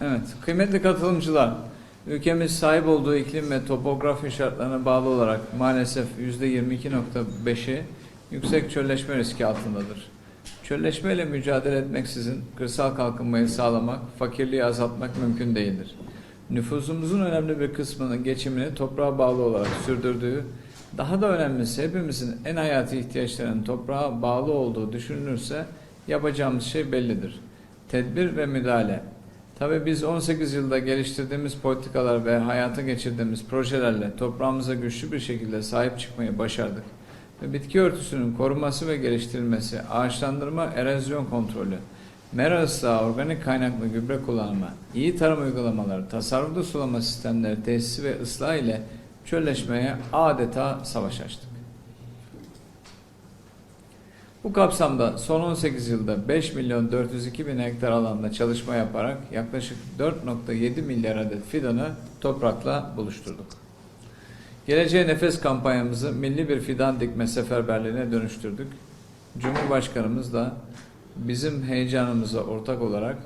Evet, kıymetli katılımcılar, ülkemiz sahip olduğu iklim ve topografi şartlarına bağlı olarak maalesef %22.5'i yüksek çölleşme riski altındadır. Çölleşmeyle mücadele etmeksizin kırsal kalkınmayı sağlamak, fakirliği azaltmak mümkün değildir. Nüfusumuzun önemli bir kısmının geçimini toprağa bağlı olarak sürdürdüğü, daha da önemlisi hepimizin en hayati ihtiyaçlarının toprağa bağlı olduğu düşünülürse yapacağımız şey bellidir. Tedbir ve müdahale. Tabii biz 18 yılda geliştirdiğimiz politikalar ve hayata geçirdiğimiz projelerle toprağımıza güçlü bir şekilde sahip çıkmayı başardık. Ve bitki örtüsünün korunması ve geliştirilmesi, ağaçlandırma, erozyon kontrolü, mera ıslahı, organik kaynaklı gübre kullanımı, iyi tarım uygulamaları, tasarruflu sulama sistemleri tesisi ve ıslah ile çölleşmeye adeta savaş açtık. Bu kapsamda son 18 yılda 5 milyon 402 bin hektar alanda çalışma yaparak yaklaşık 4.7 milyar adet fidanı toprakla buluşturduk. Geleceğe Nefes kampanyamızı milli bir fidan dikme seferberliğine dönüştürdük. Cumhurbaşkanımız da bizim heyecanımıza ortak olarak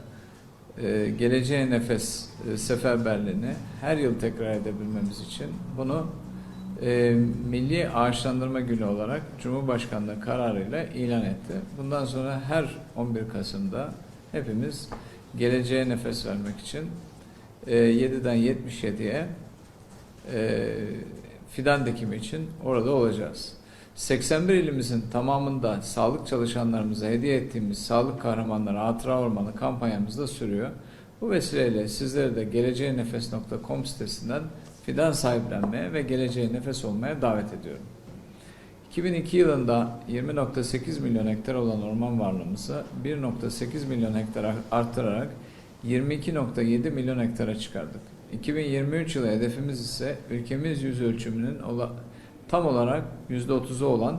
e, Geleceğe Nefes e, seferberliğini her yıl tekrar edebilmemiz için bunu e, Milli Ağaçlandırma Günü olarak Cumhurbaşkanlığı kararıyla ilan etti. Bundan sonra her 11 Kasım'da hepimiz geleceğe nefes vermek için e, 7'den 77'ye e, fidan dikimi için orada olacağız. 81 ilimizin tamamında sağlık çalışanlarımıza hediye ettiğimiz Sağlık Kahramanları Hatıra Ormanı kampanyamız da sürüyor. Bu vesileyle sizleri de geleceğenefes.com sitesinden fidan sahiplenmeye ve geleceğe nefes olmaya davet ediyorum. 2002 yılında 20.8 milyon hektar olan orman varlığımızı 1.8 milyon hektar arttırarak 22.7 milyon hektara çıkardık. 2023 yılı hedefimiz ise ülkemiz yüz ölçümünün tam olarak %30'u olan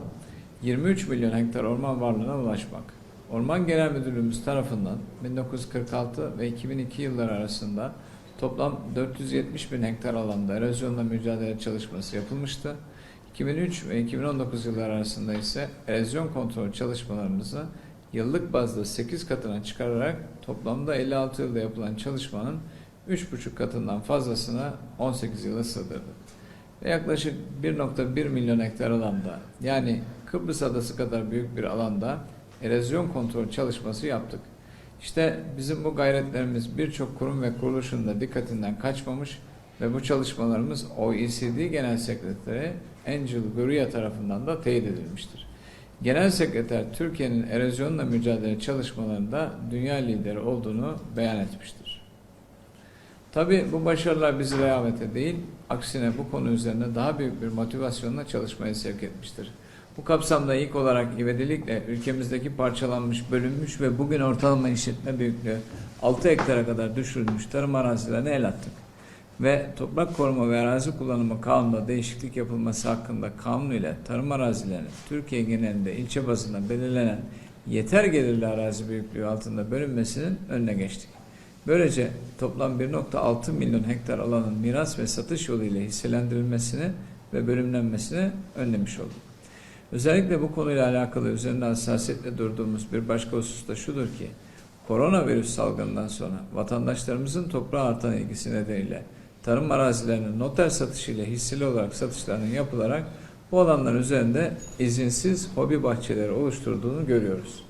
23 milyon hektar orman varlığına ulaşmak. Orman Genel Müdürlüğümüz tarafından 1946 ve 2002 yılları arasında toplam 470 bin hektar alanda erozyonla mücadele çalışması yapılmıştı. 2003 ve 2019 yılları arasında ise erozyon kontrol çalışmalarımızı yıllık bazda 8 katına çıkararak toplamda 56 yılda yapılan çalışmanın 3,5 katından fazlasına 18 yıla sığdırdık. Ve yaklaşık 1.1 milyon hektar alanda yani Kıbrıs adası kadar büyük bir alanda erozyon kontrol çalışması yaptık. İşte bizim bu gayretlerimiz birçok kurum ve kuruluşun da dikkatinden kaçmamış ve bu çalışmalarımız OECD Genel Sekreteri Angel Gurria tarafından da teyit edilmiştir. Genel Sekreter Türkiye'nin erozyonla mücadele çalışmalarında dünya lideri olduğunu beyan etmiştir. Tabi bu başarılar bizi rehavete değil, aksine bu konu üzerine daha büyük bir motivasyonla çalışmaya sevk etmiştir. Bu kapsamda ilk olarak ivedilikle ülkemizdeki parçalanmış, bölünmüş ve bugün ortalama işletme büyüklüğü 6 hektara kadar düşürülmüş tarım arazilerine el attık. Ve toprak koruma ve arazi kullanımı kanununda değişiklik yapılması hakkında kanun ile tarım arazilerinin Türkiye genelinde ilçe bazında belirlenen yeter gelirli arazi büyüklüğü altında bölünmesinin önüne geçtik. Böylece toplam 1.6 milyon hektar alanın miras ve satış yolu ile hisselendirilmesini ve bölümlenmesini önlemiş olduk. Özellikle bu konuyla alakalı üzerinde hassasiyetle durduğumuz bir başka husus da şudur ki, koronavirüs salgından sonra vatandaşlarımızın toprağa artan ilgisi nedeniyle tarım arazilerinin noter satışıyla hisseli olarak satışlarının yapılarak bu alanlar üzerinde izinsiz hobi bahçeleri oluşturduğunu görüyoruz.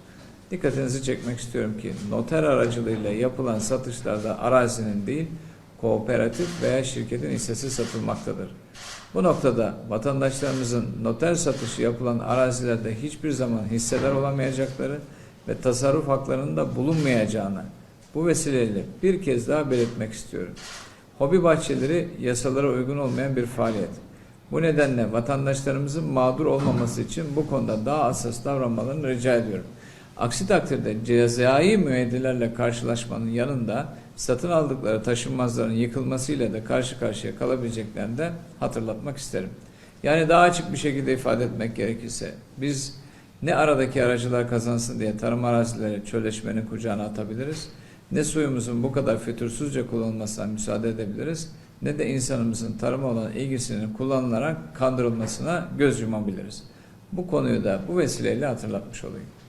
Dikkatinizi çekmek istiyorum ki noter aracılığıyla yapılan satışlarda arazinin değil, kooperatif veya şirketin hissesi satılmaktadır. Bu noktada vatandaşlarımızın noter satışı yapılan arazilerde hiçbir zaman hisseler olamayacakları ve tasarruf haklarının da bulunmayacağını bu vesileyle bir kez daha belirtmek istiyorum. Hobi bahçeleri yasalara uygun olmayan bir faaliyet. Bu nedenle vatandaşlarımızın mağdur olmaması için bu konuda daha hassas davranmalarını rica ediyorum. Aksi takdirde cezai müeyyidelerle karşılaşmanın yanında satın aldıkları taşınmazların yıkılmasıyla da karşı karşıya kalabileceklerini de hatırlatmak isterim. Yani daha açık bir şekilde ifade etmek gerekirse biz ne aradaki aracılar kazansın diye tarım arazileri çölleşmenin kucağına atabiliriz, ne suyumuzun bu kadar fütursuzca kullanılmasına müsaade edebiliriz, ne de insanımızın tarıma olan ilgisinin kullanılarak kandırılmasına göz yumabiliriz. Bu konuyu da bu vesileyle hatırlatmış olayım.